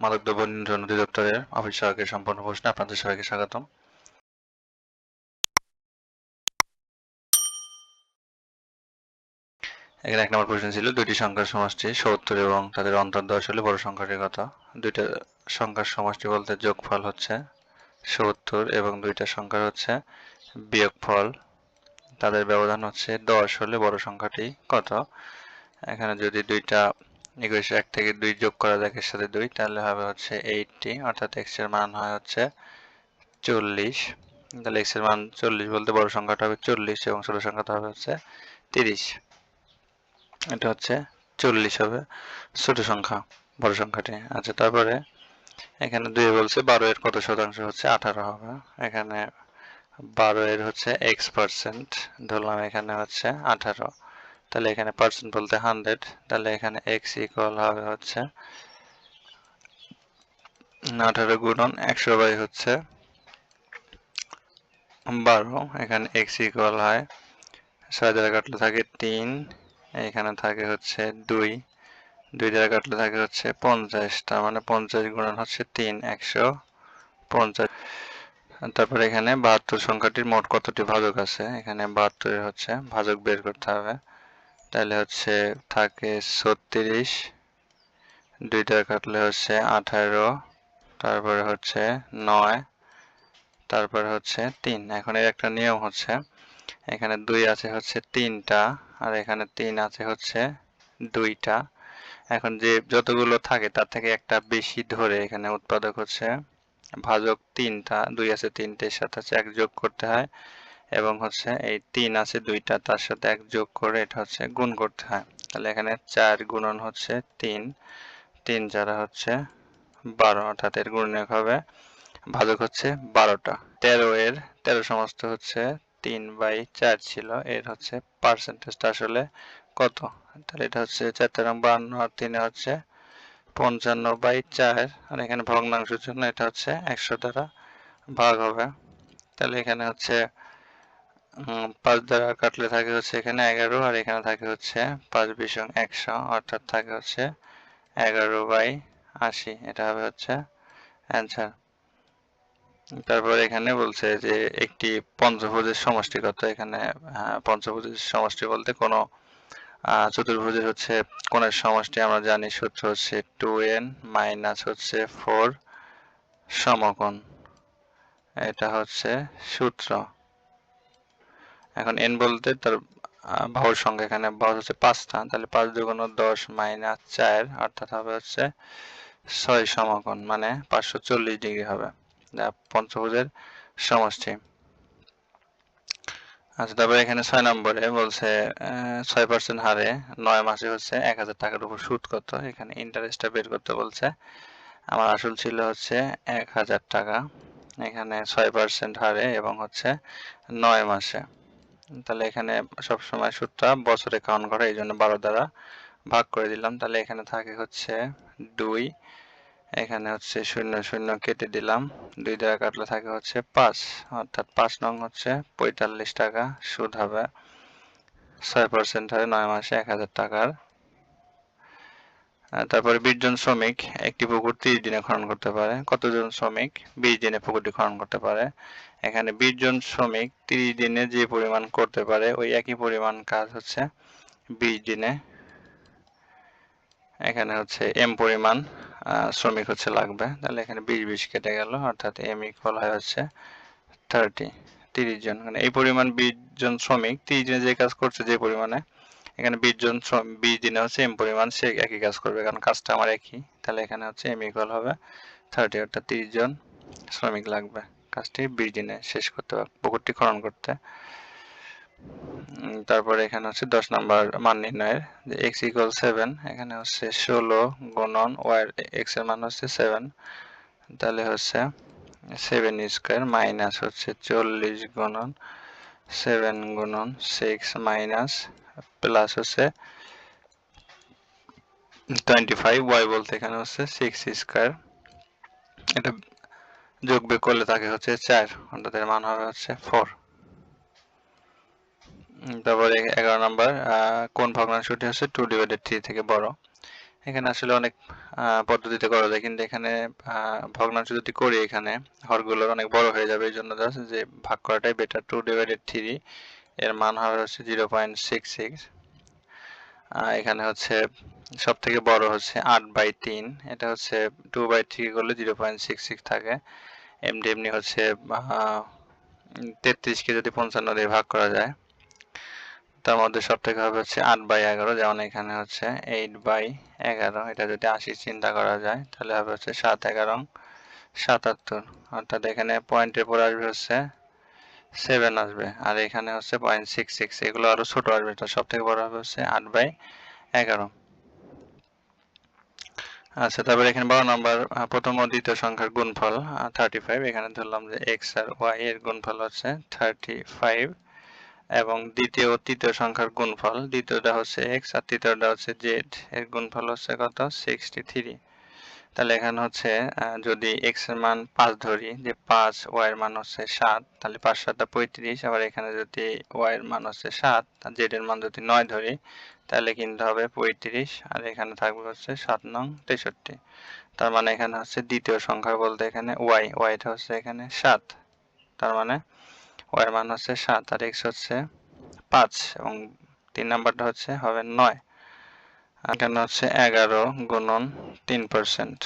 মাদকদ্রব্য নিয়ন্ত্রণ অধিদপ্তরের অফিস সহায়কের সম্পূর্ণ প্রশ্নে আপনাদের সবাইকে স্বাগতম। এখানে এক নম্বর প্রশ্ন ছিল, দুইটি সংখ্যার সমষ্টি সত্তর এবং তাদের অন্তর দশ হলে বড় সংখ্যাটির কথা দুইটা সংখ্যার সমষ্টি বলতে যোগফল হচ্ছে সত্তর এবং দুইটা সংখ্যা হচ্ছে বিয়োগফল। তাদের ব্যবধান হচ্ছে দশ হলে বড় সংখ্যাটি কত? এখানে যদি দুইটা একুশ, এক থেকে দুই যোগ করা যায় এর সাথে দুই, তাহলে হবে হচ্ছে এইটটি অর্থাৎ এক্সের মান হয় হচ্ছে চল্লিশ। তাহলে এক্সের মান চল্লিশ বলতে বড় সংখ্যাটা হবে চল্লিশ এবং ছোট সংখ্যাটা হবে হচ্ছে তিরিশ। এটা হচ্ছে চল্লিশ হবে ছোট সংখ্যা, বড় সংখ্যাটি। আচ্ছা তারপরে এখানে দুই বলছে বারো এর কত শতাংশ হচ্ছে আঠারো হবে। এখানে বারো এর হচ্ছে এক্স পার্সেন্ট ধরলাম এখানে হচ্ছে আঠারো। তাহলে এখানে পার্সেন্ট বলতে হান্ড্রেড তাহলে এখানে এক্স ইকুয়াল হবে হচ্ছে আঠারো গুণন একশো বাই হচ্ছে বারো, এখানে এক্স ইকুয়াল হয়, ছয় দ্বারা কাটলে থাকে তিন, এখানে থাকে হচ্ছে দুই দুই দ্বারা কাটলে থাকে হচ্ছে পঞ্চাশ, তার মানে পঞ্চাশ গুণন হচ্ছে তিন, একশো পঞ্চাশ। তারপরে এখানে বাহাত্তর সংখ্যাটির মোট কতটি ভাজক আছে? এখানে বাহাত্তরের হচ্ছে ভাজক বের করতে হবে। তাহলে হচ্ছে থাকে ছত্রিশ। দুইটা কাটলে হচ্ছে আঠারো। তারপরে হচ্ছে নয়। তারপরে হচ্ছে তিন। এখন এর একটা নিয়ম হচ্ছে, এখানে দুই আছে হচ্ছে তিনটা আর এখানে তিন আছে হচ্ছে দুইটা। এখন যে যতগুলো থাকে তার থেকে একটা বেশি ধরে এখানে উৎপাদক হচ্ছে ভাজক তিনটা, দুই আছে তিনটের সাথে হচ্ছে এক যোগ করতে হয়। এবং হচ্ছে এই তিন আছে দুইটা, তার সাথে এক যোগ করে এটা হচ্ছে গুণ করতে হয়। তাহলে এখানে চার গুণন হচ্ছে তিন তিন যারা হচ্ছে বারো, অর্থাৎ এর গুণনীয়ক হবে ভাজক হচ্ছে বারোটা। তেরো এর, তেরো সমস্ত হচ্ছে তিন বাই চার ছিল, এর হচ্ছে পার্সেন্টেজটা আসলে কত? তাহলে এটা হচ্ছে চার তেরো বান্ন আর তিনে হচ্ছে পঞ্চান্ন বাই চার, আর এখানে ভগ্নাংশের জন্য এটা হচ্ছে একশো দ্বারা ভাগ হবে। তাহলে এখানে হচ্ছে পাঁচ দ্বারা কাটলে থাকে হচ্ছে এখানে এগারো, আর এখানে থাকে হচ্ছে পাঁচ বিশং একশো, অর্থাৎ থাকে হচ্ছে এগারো বাই আশি। এটা হবে হচ্ছে অ্যান্সার। তারপর এখানে বলছে যে একটি পঞ্চভুজের সমষ্টি কত এখানে পঞ্চভুজের সমষ্টি বলতে কোনো চতুর্ভুজের হচ্ছে কোণের সমষ্টি আমরা জানি সূত্র হচ্ছে টু এন মাইনাস হচ্ছে ফোর সমকোণ। এটা হচ্ছে সূত্র। এখন এন বলতে তার বাহুর সংখ্যা এখানে বাহু হচ্ছে পাঁচটা, তাহলে পাঁচ দুগুণ দশ মাইনাস চার, অর্থাৎ হবে হচ্ছে ছয় সমকোণ মানে পাঁচশো চল্লিশ ডিগ্রি হবে। যা পঞ্চভুজের সমষ্টি। আচ্ছা তারপরে এখানে ছয় নম্বরে বলছে ছয় পার্সেন্ট হারে নয় মাসে হচ্ছে এক হাজার টাকার উপর সুদ কত? এখানে ইন্টারেস্টটা বের করতে বলছে, আমার আসল ছিল হচ্ছে এক হাজার টাকা। এখানে ছয় পার্সেন্ট হারে এবং হচ্ছে নয় মাসে। তাহলে এখানে সবসময় সুদটা বছরে কাউন্ট করা, এই জন্য বারো দ্বারা ভাগ করে দিলাম। তাহলে এখানে থাকে হচ্ছে দুই, এখানে হচ্ছে শূন্য শূন্য কেটে দিলাম। দুই দ্বারা কাটলে থাকে হচ্ছে পাঁচ, অর্থাৎ পাঁচ নং হচ্ছে পঁয়তাল্লিশ টাকা সুদ হবে। ছয় পার্সেন্ট হয় নয় মাসে এক হাজার টাকার। তারপরে বিশ জন শ্রমিক, একটি পুকুর তিরিশ দিনে খনন করতে পারে। কতজন শ্রমিক? বিশ দিনে পুকুরটি খনন করতে পারে। এখানে বিশ জন শ্রমিক তিরিশ দিনে যে পরিমাণ করতে পারে, ওই একই পরিমাণ কাজ হচ্ছে বিশ দিনে। এখানে হচ্ছে এম পরিমাণ শ্রমিক হচ্ছে লাগবে। তাহলে এখানে বিশ বিশ কেটে গেল, অর্থাৎ এম ইকুয়াল হয় হচ্ছে থার্টি তিরিশ জন। মানে এই পরিমাণ বিশ জন শ্রমিক, তিরিশ দিনে যে কাজ করছে যে পরিমাণে, এখানে বিশ জন বিশ দিনে হচ্ছে এম পরিমাণ, সে একই কাজ করবে, কারণ কাজটা আমার একই। তাহলে এখানে হচ্ছে এম ইকুয়াল হবে থার্টি অর্থাৎ তিরিশ জন শ্রমিক লাগবে। কাজটি বিশ দিনে শেষ করতে হবে, পুকুরটি খনন করতে। তারপরে এখানে হচ্ছে দশ নম্বর মান নির্ণয়ের, যে এক্স ইকুয়াল সেভেন এখানে হচ্ছে ষোলো গুণন ওয়াই এক্সের মান হচ্ছে সেভেন তাহলে হচ্ছে সেভেন স্কোয়ার মাইনাস হচ্ছে চল্লিশ গুণন সেভেন গুণন সিক্স মাইনাস প্লাস হচ্ছে টোয়েন্টি ফাইভ ওয়াই বলতে এখানে হচ্ছে সিক্স স্কোয়ার এটা যোগ বিয়োগ করলে তাকে হচ্ছে চার, অর্থাৎ এর মান হবে হচ্ছে ফোর তারপরে এগারো নম্বর কোন ভগ্নাংশটি হচ্ছে টু ডিভাইডেড থ্রি থেকে বড়? এখানে আসলে অনেক পদ্ধতিতে করা যায়, কিন্তু এখানে ভগ্নাংশ যদি করি এখানে, হরগুলো অনেক বড় হয়ে যাবে, এই জন্য যে ভাগ করাটাই বেটার টু ডিভাইডেড থ্রি এর মান হবে হচ্ছে জিরো পয়েন্ট সিক্স সিক্স এখানে হচ্ছে সব থেকে বড় হচ্ছে আট বাই তিন, এটা হচ্ছে টু বাই থ্রি করলে জিরো পয়েন্ট সিক্স সিক্স থাকে। এমনি এমনি হচ্ছে তেত্রিশকে যদি পঞ্চান্ন দিয়ে ভাগ করা যায়, তার মধ্যে সব থেকে হবে হচ্ছে আট বাই এগারো, যেমন এখানে হচ্ছে এইট বাই এগারো, এটা যদি আশি চিন্তা করা যায়, তাহলে হবে হচ্ছে সাত এগারো, সাতাত্তর। অর্থাৎ এখানে পয়েন্টের পর আসবে হচ্ছে সেভেন আসবে, আর এখানে হচ্ছে পয়েন্ট সিক্স সিক্স এগুলো আরও ছোট আসবে, এটা সব থেকে বড় হবে হচ্ছে আট বাই এগারো। আচ্ছা তারপর এখানে বারো নাম্বার প্রথম ও দ্বিতীয় সংখ্যার গুণফল থার্টি ফাইভ এখানে ধরলাম যে এক্স আর ওয়াই এর গুণফল হচ্ছে থার্টি ফাইভ এবং দ্বিতীয় ও তৃতীয় সংখ্যার গুণফল। দ্বিতীয়টা হচ্ছে এক্স আর তৃতীয়টা হচ্ছে জেড এর গুণফল হচ্ছে কত? সিক্সটি থ্রি তাহলে এখানে হচ্ছে যদি এক্সের মান পাঁচ ধরি, যে পাঁচ ওয়াই এর মান হচ্ছে সাত, তাহলে পাঁচ সাতটা পঁয়ত্রিশ, আবার এখানে যদি ওয়াই এর মান হচ্ছে সাত আর জেড এর মান যদি নয় ধরি, তাহলে কিন্তু হবে পঁয়ত্রিশ, আর এখানে থাকবে হচ্ছে সাত নং তেষট্টি। তার মানে এখানে হচ্ছে দ্বিতীয় সংখ্যা বলতে এখানে ওয়াই ওয়াইটা হচ্ছে এখানে সাত, তার মানে ওয়াই এর মান হচ্ছে সাত, আর এক্স হচ্ছে পাঁচ, এবং তিন নাম্বারটা হচ্ছে হবে নয়। এখানে হচ্ছে এগারো গুণন তিন পার্সেন্ট।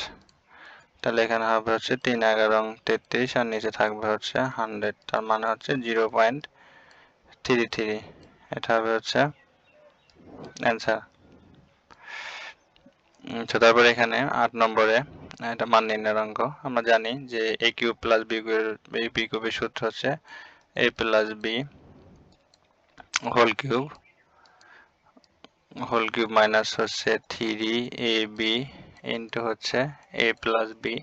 তাহলে এখানে হবে হচ্ছে তিন, এগারো তেত্রিশ, আর নিচে থাকবে হচ্ছে হান্ড্রেড। তার মানে হচ্ছে জিরো পয়েন্ট থ্রি থ্রি। এটা হবে হচ্ছে অ্যান্সার। আচ্ছা তারপরে এখানে আট নম্বরে, এটা মান নির্ণয়ের অঙ্ক। আমরা জানি যে এ কিউব প্লাস বি কিউবের বি কিউবের সূত্র হচ্ছে A plus B whole cube. Whole cube minus হচ্ছে থ্রি এ বি ইন্টু হচ্ছে এ প্লাস বি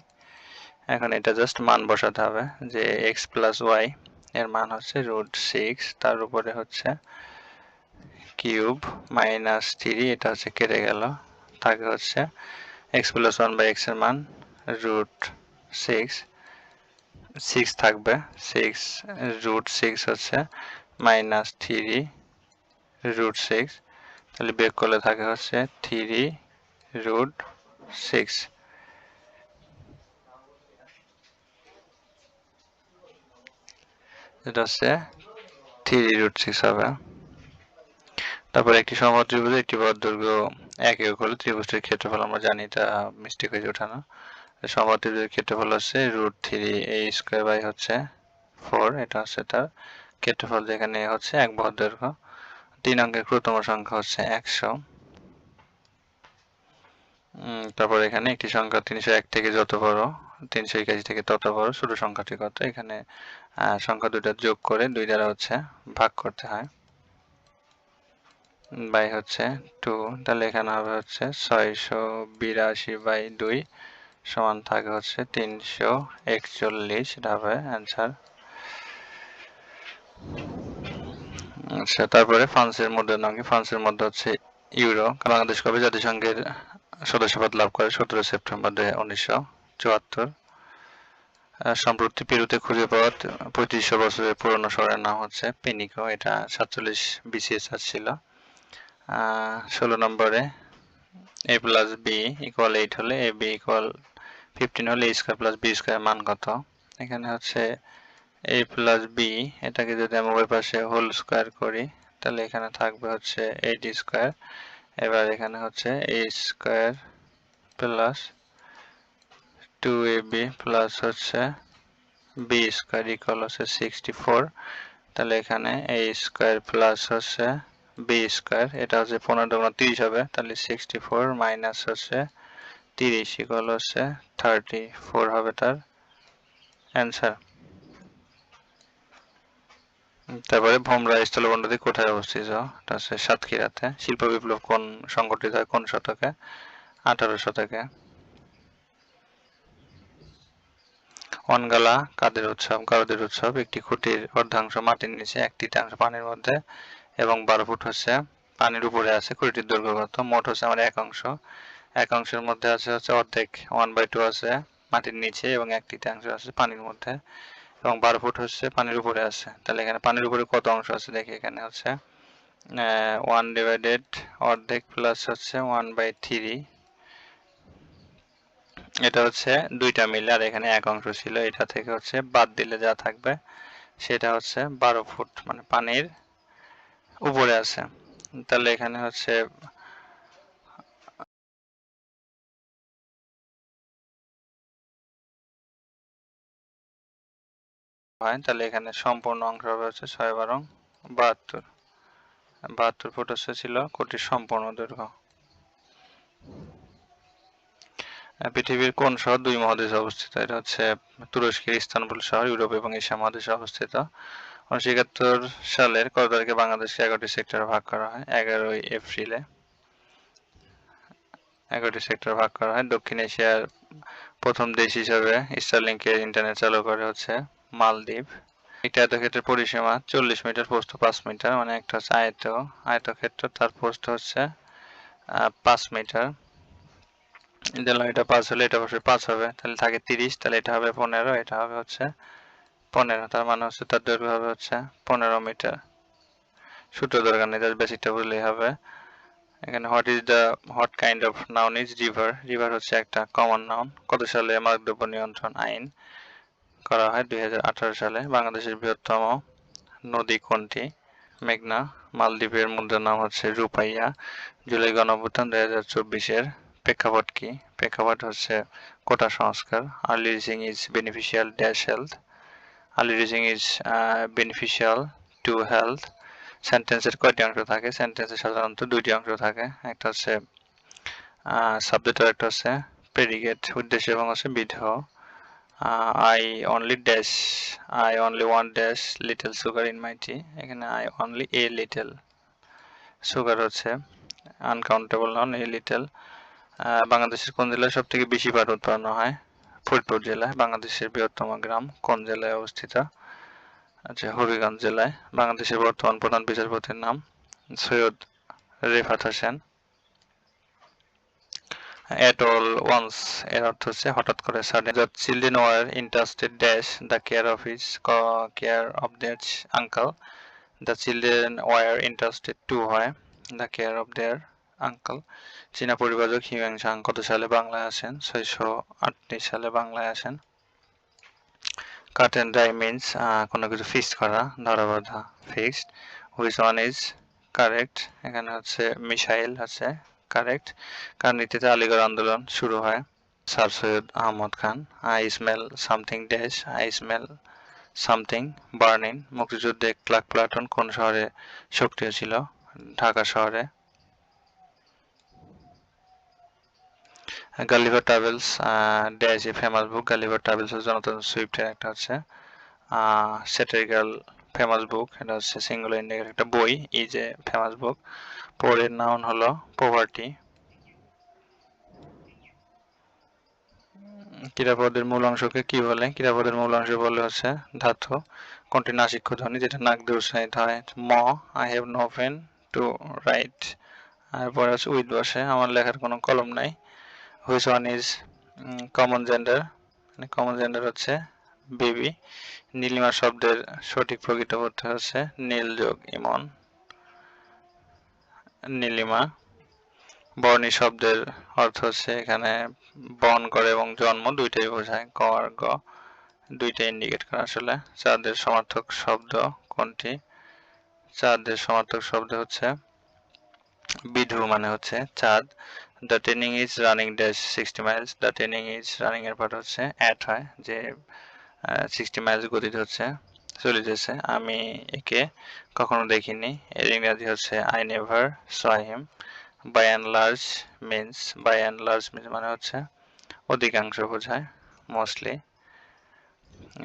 এখন এটা জাস্ট মান বসাতে হবে যে এক্স প্লাস ওয়াই এর মান হচ্ছে রুট সিক্স তার উপরে হচ্ছে কিউব মাইনাস থ্রি এটা হচ্ছে কেটে গেল। থাকে হচ্ছে এক্স প্লাস ওয়ান বাই এক্সের মান রুট সিক্স সিক্স থাকবে। সিক্স রুট সিক্স হচ্ছে মাইনাস থ্রি রুট সিক্স তাহলে বের করলে থাকে হচ্ছে থ্রি রুট সিক্স এটা হচ্ছে থ্রি রুট সিক্স হবে। তারপর একটি সমবাদ ত্রিভুজ, একটি বদ দৈর্ঘ্য এক একক হলে ত্রিভুজটির ক্ষেত্রফল আমরা জানি এটা মিস্টেক হয়েছে ওঠানো। সমবাদ ত্রিভুজের ক্ষেত্রফল হচ্ছে root three A square by হচ্ছে ফোর এটা হচ্ছে তার ক্ষেত্রফল যেখানে হচ্ছে এক বদ দৈর্ঘ্য তিন অঙ্কের ক্রুতম সংখ্যা হচ্ছে একশো। তারপর এখানে একটি সংখ্যা তিনশো এক থেকে যত বড়, তিনশো একাশি থেকে তত বড় ছোট সংখ্যাটি কত? এখানে সংখ্যা দুটা যোগ করে দুই দ্বারা হচ্ছে ভাগ করতে হয়। বাই হচ্ছে টু, তাহলে এখানে হবে হচ্ছে ছয়শো বিরাশি বাই দুই সমান থাকে হচ্ছে তিনশো একচল্লিশ, এটা হবে অ্যান্সার আচ্ছা তারপরে ফ্রান্সের মধ্যে নাকি ফ্রান্সের মধ্যে হচ্ছে ইউরো। বাংলাদেশ কবে জাতিসংঘের সদস্যপদ লাভ করে? সতেরো সেপ্টেম্বর উনিশশো চুয়াত্তর। সম্প্রতি পেরুতে খুঁজে পাওয়া পঁয়ত্রিশশো বছরের পুরনো শহরের নাম হচ্ছে পেনিকো। এটা সাতচল্লিশ বিসিএস ছিল। ষোলো নম্বরে A plus B equal eight হলে এ বি ইকুয়াল ফিফটিন হলে A square plus B square মান কত? এখানে হচ্ছে এ প্লাস বি এটাকে যদি আমরা ওই পাশে হোল স্কোয়ার করি, তাহলে এখানে থাকবে হচ্ছে এইট স্কোয়ার এবার এখানে হচ্ছে A square plus two A B plus হচ্ছে বি স্কোয়ার ইকুয়াল হচ্ছে সিক্সটি ফোর তাহলে এখানে এ স্কোয়ার প্লাস হচ্ছে বি স্কোয়ার এটা হচ্ছে পনেরো গুণ তিরিশ হবে, তাহলে সিক্সটি ফোর মাইনাস হচ্ছে তিরিশ ইকুয়াল হচ্ছে থার্টি ফোর হবে তার অ্যান্সার তারপরে ভোমরা স্থলবন্দরটি কোথায় অবস্থিত? এটা হচ্ছে সাতক্ষীরাতে। শিল্প বিপ্লব কোন সংগঠিত হয়? কোন শতকে? আঠারো শতকে। অনগালা কাদের উৎসব? কারদের উৎসব। একটি খুঁটির অর্ধাংশ মাটির নিচে এক তৃতীয়াংশ পানির মধ্যে এবং বারো ফুট হচ্ছে পানির উপরে আছে খুঁটির দৈর্ঘ্য কত মোট হচ্ছে আমার এক অংশ। এক অংশের মধ্যে আছে হচ্ছে অর্ধেক ওয়ান বাই টু আছে মাটির নিচে এবং এক তৃতীয়াংশ আছে পানির মধ্যে। এবং বারো ফুট হচ্ছে পানির উপরে আছে। তাহলে এখানে পানির উপরে কত অংশ আছে? দেখি এখানে হচ্ছে ওয়ান ডিভাইডেড অর্ধেক প্লাস হচ্ছে ওয়ান বাই থ্রি এটা হচ্ছে দুইটা মিলে, আর এখানে এক অংশ ছিল। এটা থেকে হচ্ছে বাদ দিলে যা থাকবে, সেটা হচ্ছে বারো ফুট মানে পানির উপরে আছে। তাহলে এখানে হচ্ছে হয় তাহলে এখানে সম্পূর্ণ অংশ হবে হচ্ছে ছয় বারো বাহাত্তর। বাহাত্তর ফুট হচ্ছে ছিল কোটির সম্পূর্ণ দৈর্ঘ্য। পৃথিবীর কোন শহর দুই মহাদেশে অবস্থিত? এটা হচ্ছে তুরস্কের ইস্তানবুল শহর, ইউরোপ এবং এশিয়া মহাদেশে অবস্থিত। উনিশশো একাত্তর সালের কত তারিখে বাংলাদেশকে এগারোটি সেক্টরে ভাগ করা হয়? এগারোই এপ্রিলে। এগারোটি সেক্টর ভাগ করা হয়। দক্ষিণ এশিয়ার প্রথম দেশ হিসাবে স্টারলিংকের ইন্টারনেট চালু করে হচ্ছে মালদ্বীপ। একটা আয়তক্ষেত্রের পরিসীমা চল্লিশ মিটার, প্রস্থ পাঁচ মিটার মানে একটা হচ্ছে আয়ত। আয়তক্ষেত্র, তার প্রস্থ হচ্ছে পাঁচ মিটার। দিলাম এটা পাঁচ হলে এটা অবশ্যই পাঁচ হবে। তাহলে থাকে তিরিশ, তাহলে এটা হবে পনেরো, এটা হবে হচ্ছে পনেরো। তার মানে হচ্ছে তার দৈর্ঘ্য হবে হচ্ছে পনেরো মিটার। সূত্র দরকার নেই তার বেসিকটা বুঝলেই হবে। এখানে what is the what kind of noun is river river হচ্ছে একটা কমন নাউন কত সালে মাদকদ্রব্য নিয়ন্ত্রণ আইন? করা হয় দুই হাজার আঠারো সালে। বাংলাদেশের বৃহত্তম নদী কোনটি? মেঘনা, মালদ্বীপের মুদ্রার নাম হচ্ছে রূপাইয়া। জুলাই গণঅভ্যুত্থান দুই হাজার চব্বিশের প্রেক্ষাপট কি? প্রেক্ষাপট হচ্ছে কোটা সংস্কার। Early rising is beneficial dash health. Early rising is beneficial to health. সেন্টেন্সের কয়টি অংশ থাকে? সেন্টেন্সের সাধারণত দুইটি অংশ থাকে। একটা হচ্ছে সাবজেক্ট আর একটা হচ্ছে প্রেডিকেট উদ্দেশ্য এবং হচ্ছে বিধেয়। I only dash I only one dash little sugar in my tea এখানে I only a little sugar হচ্ছে। আনকাউন্টেবল নন এ লিটল বাংলাদেশের কোন জেলায় সব থেকে বেশি পাট উৎপন্ন হয়? ফরিদপুর জেলায়, বাংলাদেশের বৃহত্তম গ্রাম কোন জেলায় অবস্থিত? আচ্ছা হবিগঞ্জ জেলায়, বাংলাদেশের বর্তমান প্রধান বিচারপতির নাম Syed Refaat Hossain. At all once এর অর্থ হচ্ছে, হঠাৎ করে sudden the children were interested dash the care of his care of their uncle the children were interested to হয় the care of their uncle চীনা পরিবারক হিউয়াং সাং কত সালে বাংলায় আসেন? ছয়শো আটত্রিশ সালে বাংলায় আসেন। কাট অ্যান্ড ড্রাই মিনস কোনো কিছু ফিক্সড করা, ধরা বাঁধা fixed which one is correct এখানে হচ্ছে মিসাইল আছে। কারেক্ট কার নীতিতে আলিগড় আন্দোলন শুরু হয়। Sir Syed Ahmad Khan I smell something dash I smell something burning মুক্তিযুদ্ধে ক্লার্ক প্লাটন কোন শহরে সক্রিয় ছিল? ঢাকা শহরে। Gulliver travels dash a famous book Gulliver travels Jonathan সুইফটের একটা হচ্ছে স্যাটারিক্যাল ফেমাস বুক এটা হচ্ছে সিঙ্গুলার ইন্ডিয়ার একটা বই ইজ এ ফেমাস বুক পরের নাউন হলো পোভার্টি ক্রীড়াপদের মূল অংশকে কি বলে? ক্রীড়াপদের মূল অংশ বলে হচ্ছে ধাতু। কোনটি নাসিক্য ধ্বনি? যেটা নাক দিয়ে উৎসাহিত হয়। ম I have no pen to write আর পরে হচ্ছে উইথ বসে। আমার লেখার কোনো কলম নাই। Which one is common gender মানে কমন জেন্ডার হচ্ছে বেবি নীলিমা শব্দের সঠিক প্রকৃত হচ্ছে নীল যোগ ইমন। নীলিমা। বর্ণী শব্দের অর্থ হচ্ছে এখানে বন করে এবং জন্ম, দুইটাই বোঝায় ক আর গ। দুইটা ইন্ডিকেট করে আসলে। চাঁদের সমার্থক শব্দ কোনটি? চাঁদের সমার্থক শব্দ হচ্ছে বিধু মানে হচ্ছে চাঁদ। The training is running dash sixty miles the training is running এর পর হচ্ছে অ্যাট হয়, যে সিক্সটি মাইলস গতিতে হচ্ছে। চলে যাচ্ছে। আমি একে কখনো দেখিনি। এর ইংরাজি হচ্ছে I never saw by and large means by and large means মানে হচ্ছে, অধিকাংশ বোঝায় মোস্টলি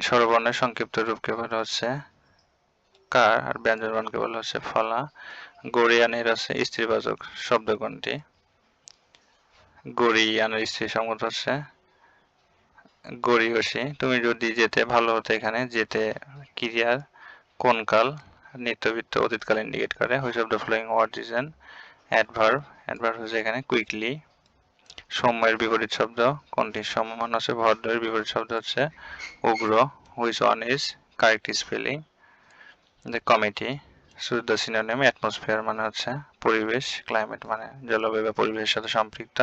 স্বরবর্ণের সংক্ষিপ্ত রূপকে বলা হচ্ছে, কার আর ব্যঞ্জনবর্ণকে বলা হচ্ছে, ফলা গড়িয়ানের আছে, স্ত্রীবাচক শব্দ কোনটি গড়িয়ানের স্ত্রী সংগত হচ্ছে গড়িয়সী তুমি যদি যেতে ভালো হতো এখানে, যেতে ক্রিয়ার কোন কাল? নিত্যবৃত্ত অতীতকাল ইন্ডিকেট করে। Which of the following word is an adverb adverb হচ্ছে এখানে কুইকলি সৌম্যের বিপরীত শব্দ। কোনটি? সম্মান হচ্ছে ভদ্রের বিপরীত শব্দ হচ্ছে উগ্র। Which one is correct spelling the committee শুদ্ধ সিনোনিম অ্যাটমসফিয়ার মানে হচ্ছে পরিবেশ। ক্লাইমেট মানে জলবায়ু বা পরিবেশের সাথে সম্পৃক্ত।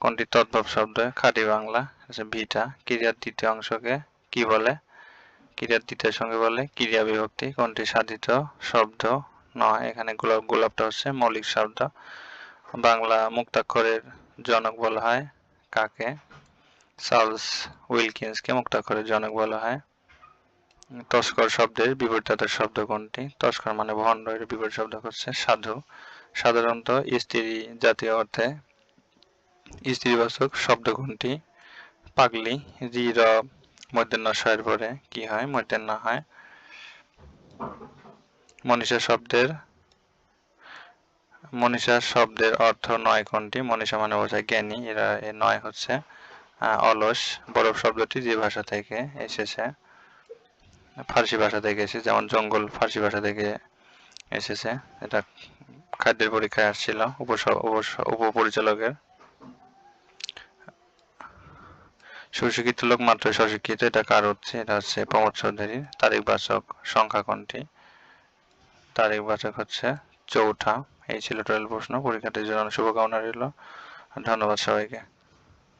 কোনটি তদ্ভব শব্দ? খাঁটি বাংলা আচ্ছা ভিটা। ক্রিয়ার দ্বিতীয় অংশকে কি বলে? ক্রিয়ার দ্বিতীয় সঙ্গে বলে ক্রিয়া বিভক্তি। কোনটি সাধিত শব্দ? নয়। এখানে গোলাপ, গোলাপটা হচ্ছে মৌলিক শব্দ। বাংলা মুক্তাক্ষরের জনক বলা হয় কাকে? চার্লস উইলকিন্সকে মুক্তাক্ষরের জনক বলা হয়। তস্কর শব্দের বিপরীতার্থক শব্দ কোনটি? তস্কর মানে ভণ্ড এর বিপরীত শব্দ হচ্ছে সাধু। সাধারণত স্ত্রী জাতীয় অর্থে স্ত্রীবাচক শব্দ কোনটি পাগলি রি র মধ্যাহ্ন শয়ের পরে কি হয়? মধ্যাহ্ন হয়। মনীষা শব্দের মনীষা শব্দের অর্থ নয় কোনটি মনীষা মানে বোঝায় জ্ঞানী। এরা নয় হচ্ছে অলস। বরফ শব্দটি যে ভাষা থেকে এসেছে, ফার্সি ভাষা থেকে এসেছে, যেমন জঙ্গল ফার্সি ভাষা থেকে এসেছে। এটা খাদ্যের পরীক্ষায় আসছিল উপপরিচালকের সুশিক্ষিত লোক মাত্র স্বশিক্ষিত, এটা কার হচ্ছে? এটা হচ্ছে প্রমোদ চৌধুরী তারিখবাচক সংখ্যা কোনটি তারিখবাচক হচ্ছে চৌঠা। এই ছিল টুয়েলভ প্রশ্ন। পরীক্ষাটির জন্য শুভকামনা রইল। ধন্যবাদ সবাইকে।